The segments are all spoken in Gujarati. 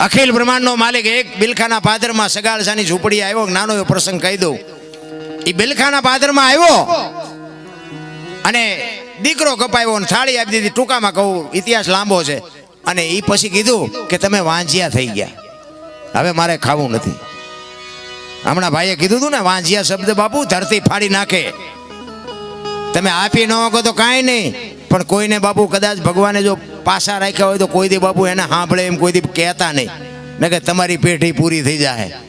અખિલ બ્રહ્માંડનો માલિક એક બિલખાના પાદરમાં સગાળસાની ઝૂંપડી આવ્યો નાનો એવો પ્રસંગ કહી દઉં. એ બિલખાના પાદરમાં આવ્યો અને દીકરો કપાયો અને થાળી આપી દીધી. ટૂંકામાં કહું, ઇતિહાસ લાંબો છે. અને એ પછી કીધું કે તમે વાંજિયા થઈ ગયા. હવે મારે ખાવું નથી. હમણાં ભાઈએ કીધું હતું ને વાંજિયા શબ્દ બાપુ, ધરતી ફાડી નાખે. તમે આપી ન શકો તો કાંઈ નહીં. પણ કોઈને બાપુ કદાચ ભગવાને જો પાસા રાખ્યા હોય તો કોઈ દી બાપુ એને સાંભળે એમ કોઈ દી કહેતા નહીં. ને કે તમારી પેઢી પૂરી થઈ જાય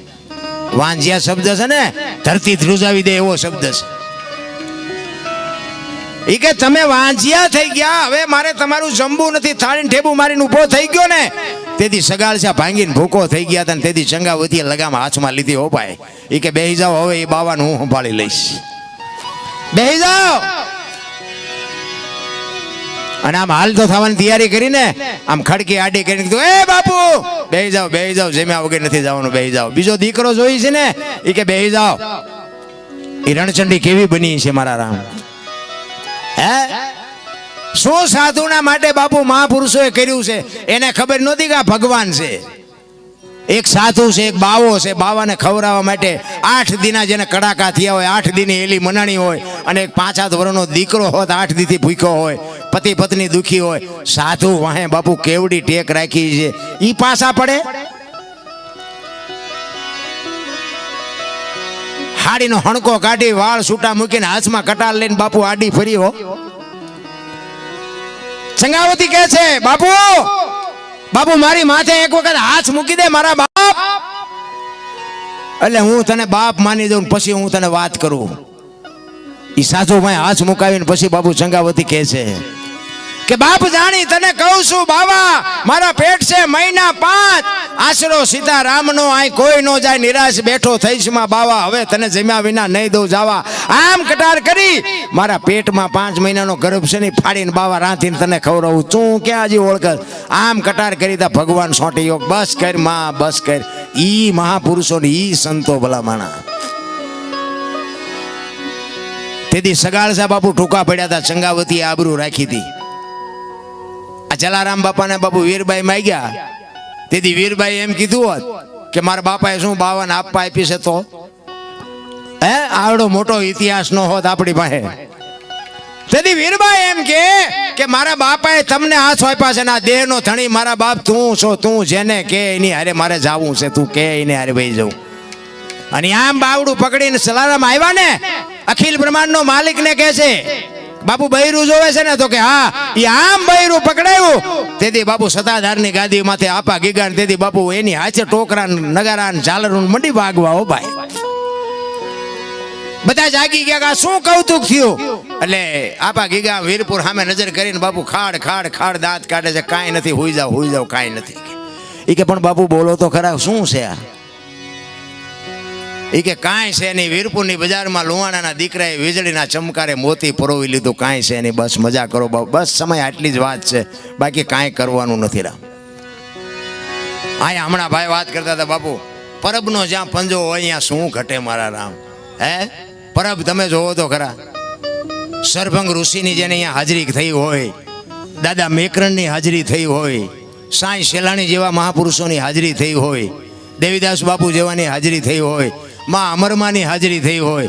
વાંજિયા શબ્દ છે ને ધરતી ધ્રુજાવી દે એવો શબ્દ છે. ઈ કે તમે વાંજિયા થઈ ગયા, હવે મારે તમારું જમવું નથી થાળીને ઠેબુ મારીને ઊભો થઈ ગયો ને. તેથી સગાળસા ભાંગીને ભૂકો થઈ ગયા હતા તેથી ચંગાવતી લગામ હાથમાં લીધી, હો ભાઈ. ઈ કે બેહી જાઓ, હવે એ બાવાનું હું સંભાળી લઈશ. બેહી જાઓ! અને આમ હાલ તો થવાની તૈયારી કરીને આમ ખડકી આડી કરીને કીધું, એ બાપુ બે જાઓ બે જાઓ, જેમ્યા વગર નથી જવાનું બે જાઓ. બીજો દીકરો જોઈ છે ને એ કે બે જાઓ. એ રણચંડી કેવી બની છે મારા રામ? હે? શું સાધુના માટે બાપુ મહાપુરુષોએ કર્યું છે? એને ખબર નહોતી કે આ ભગવાન છે? એક સાધુ છે, એક બાવો છે, બાવાને ખવડાવવા માટે આઠ દિના જેને કડાકા થયા હોય, આઠ દિની એલી મનાણી હોય, અને એક પાંચ સાત વર્ષનો દીકરો હોત, આઠ દીથી ભૂખ્યો હોય પતિ પત્ની દુખી હોય, સાધુ વાહે બાપુ કેવડી ટેક રાખી છે. ઈ પાસા પડે? હાડીનો હણકો કાઢી, વાળ છૂટા મૂકીને હાથમાં કટાર લઈને બાપુ આડી ફરી હો સંગાવતી કહે છે, બાપુ બાપુ મારી માથે એક વખત હાથ મૂકી દે મારા બાપ. એટલે હું તને બાપ માની દઉં પછી હું તને વાત કરું. ઈ સાધુ ભાઈ હાથ મુકાવીને પછી બાબુ ચંગાવતી કહે છે કે, બાપ જાણી તને કહું છું, બાવા, મારા પેટ છે મહિના પાંચ. આશરો સીતારામનો આય કોઈ નો જાય, નિરાશ બેઠો થઈશમાં, બાવા, હવે તને જમ્યા વિના નહીં દઉં, જાવા. આમ કટાર કરી, મારા પેટમાં પાંચ મહિનાનો ગર્ભ છે ને ફાડીને બાવા રાંધીને તને ખવડાવું. તું ક્યાં હજી ઓળખ? આમ કટાર કરી તા ભગવાન સોંટી યોગ. બસ કર, માં, બસ કર. ઈ મહાપુરુષો ને ઈ સંતો ભલા માણા. તેથી સગાળસા બાપુ ટૂંકા પડ્યા હતા ચંગાવતી આબરૂ રાખી હતી. આ જલારામ બાપાને બાપુ વીરબાઈ માગ્યા. તેથી વીરબાઈ એમ કીધું હોત કે મારા બાપાએ શું બાવન આપવા આપી છે તો? હે, આવડો મોટો ઇતિહાસ નો હોત આપણી પાસે. તેથી વીરબાઈ એમ કે કે મારા બાપાએ તમને હાથ આપ્યા છે ને દેહ નો ધણી મારા બાપ, તું છો, તું જેને કે એની હારે મારે જાવું છે, તું કે એને હારે ભાઈ જવું અને આમ બાવડું પકડીને સલારામ આવ્યા ને અખિલ બ્રહ્માંડનો માલિકને કહે છે બાપુ બૈરું જોવે છે ને તો કે હા એ આમ બૈરું પકડાયું તેથી બાપુ સતાધારની ગાદી માથે આપા ગીગા તેથી બાપુ એની હાથે ટોકરા, નગારા ને ઝાલર મંડી ભાગવા હો ભાઈ. બધા જાગી ગયા કે આ શું કૌતુક થયું? એટલે આપા ગીગા વીરપુર સામે નજર કરીને બાપુ ખાડ ખાડ ખાડ દાંત કાઢે છે, કાંઈ નથી, હોઈ જાવ હોઈ જાવ કાંઈ નથી. એ કે, પણ બાપુ બોલો તો ખરા, શું છે આ? એ કે કાંઈ છે નહીં, વીરપુરની બજારમાં લુવાણાના દીકરાએ વીજળીના ચમકારે મોતી પરોવી લીધું. કાંઈ છે નહીં, બસ મજા કરો બાપુ. બસ સમય આટલી જ વાત છે. બાકી કાંઈ કરવાનું નથી રામ અહીંયા હમણાં ભાઈ વાત કરતા હતા, બાપુ, પરબનો જ્યાં પંજો હોય અહીંયા શું ઘટે મારા રામ? હે? પરબ તમે જોવો તો ખરા. સરભંગ ઋષિની જેને અહીંયા હાજરી થઈ હોય, દાદા મેકરણની હાજરી થઈ હોય, સાંઈ શેલાણી જેવા મહાપુરુષોની હાજરી થઈ હોય, દેવીદાસ બાપુ જેવાની હાજરી થઈ હોય માં અમરમાની હાજરી થઈ હોય.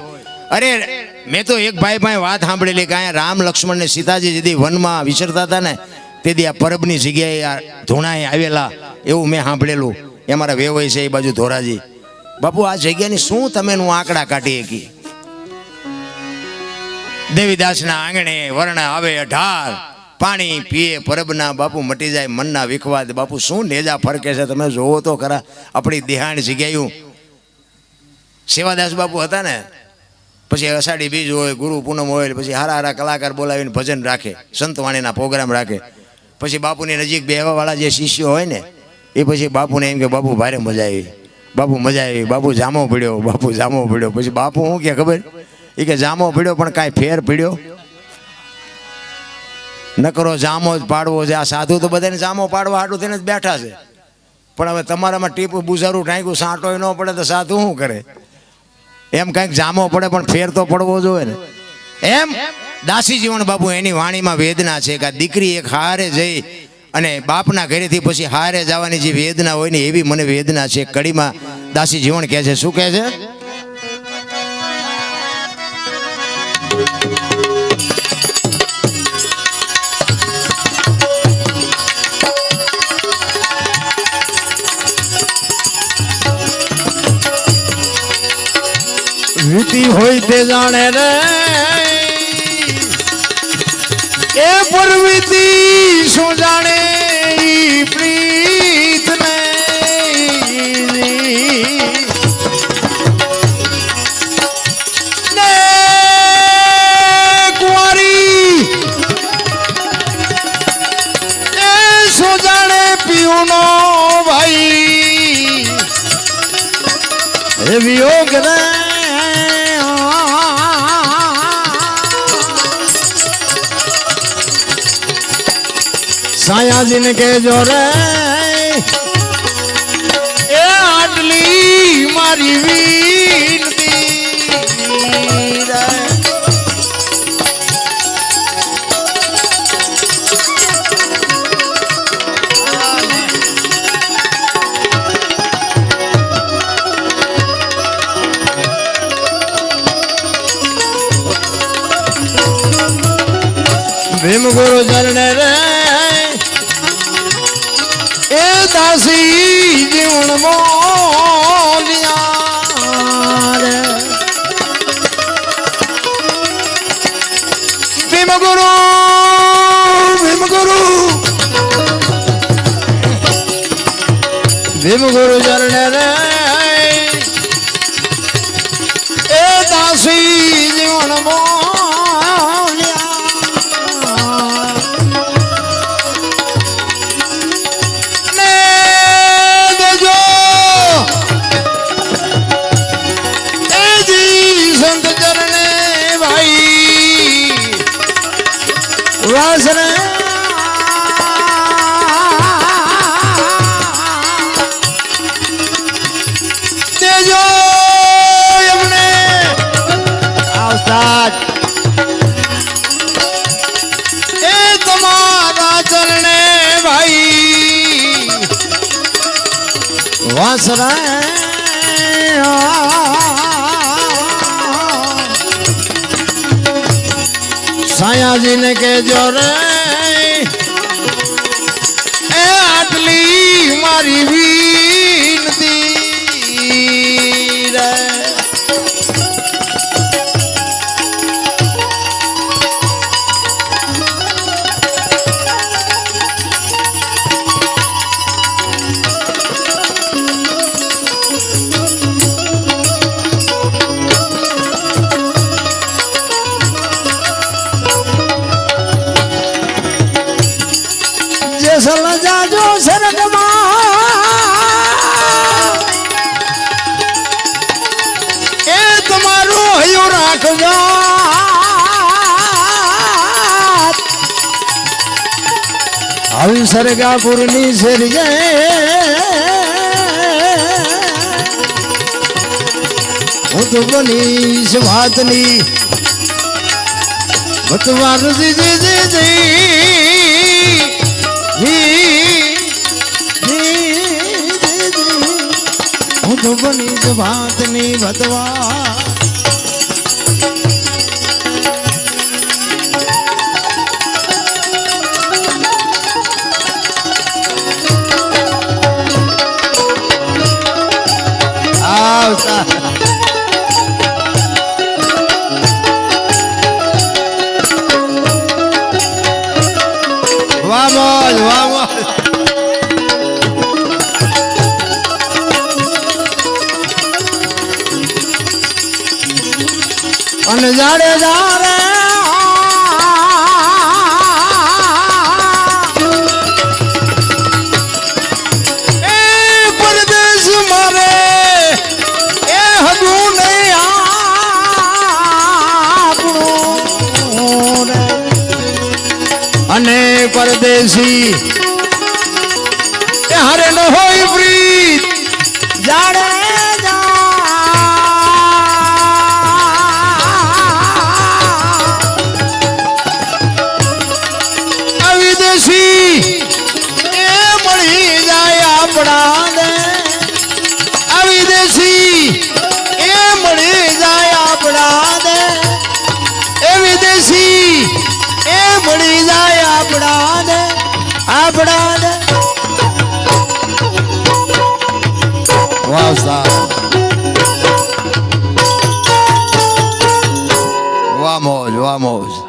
અરે, મેં તો એક ભાઈ પાસે વાત સાંભળેલી કે અહીંયા રામ લક્ષ્મણ ને સીતાજી જેથી વનમાં વિચરતા હતા ને, તેથી આ પરબની જગ્યાએ આ ધૂણાએ આવેલા એવું મેં સાંભળેલું. એ મારા વેવાય છે એ બાજુ ધોરાજી. બાપુ, આ જગ્યાની શું તમે નું આંકડા કાઢી શકી? દેવીદાસના આંગણે વર્ણ આવે અઢાર પાણી પીએ, પરબના બાપુ મટી જાય, મનના વિખવાદ. બાપુ, શું નેજા ફરકે છે? તમે જોવો તો ખરા. આપણી દેહાણ જગ્યાયું સેવાદાસ બાપુ હતા ને, પછી અષાઢી બીજ હોય, ગુરુ પૂનમ હોય, પછી હારા હારા કલાકાર બોલાવીને ભજન રાખે, સંતવાણીના પ્રોગ્રામ રાખે. પછી બાપુની નજીક બેહવાવાળા જે શિષ્યો હોય ને, એ પછી બાપુને એમ કે, બાપુ, ભારે મજા આવી. બાપુ મજા આવી. બાપુ જામો પીડ્યો બાપુ જામો પીડ્યો પછી બાપુ શું કે, ખબર? એ કે, જામો પીડ્યો પણ કાંઈ ફેર પડ્યો. નકરો જામો જ પાડવો છે. આ સાધુ તો બધાને જામો પાડવા હાટું થઈને જ બેઠા છે. પણ હવે તમારામાં ટીપ બુઝારું ટાંક્યું સાંટો ન પડે તો સાધુ શું કરે? એમ કંઈક જામો પડે પણ ફેર તો પડવો જોઈએ ને. એમ દાસી જીવન બાબુ એની વાણીમાં વેદના છે કે આ દીકરી એક હારે જઈ અને બાપના ઘરેથી પછી હારે જવાની જે વેદના હોય ને એવી મને વેદના છે. કડીમાં દાસી જીવન કહે છે. શું કહે છે? વીતી હોય તે જાણે રે. એ પરવીતી શું જાણે પ્રીત ને? ને કુંવારી. એ શું જાણે પીયુનો ભાઈ? એવી યોગ રે સાયાજીને કહેજો રે. એ આટલી મારી વિનતી ભીમ ગુરુ ચરણ એ દાસી જીવન વાસને વાસરા સાયાજીને કહેજો રે એ આટલી મારી જેસલ જાજો સરગમાં એ તમારું હયું રાખજો આવી સરગાપુરની શેરી હું તો બનીશ વાતની. ભતવાર જી જી જી જી. હું તો બનીશ વાતની ભતવા અને જાડે જારે એ પરદેશ મારે એ હદું નહીં આપણું રે. અને પરદેશી આપણા વાહ સાહેબ. વાહ મોજ વાહ મોજ.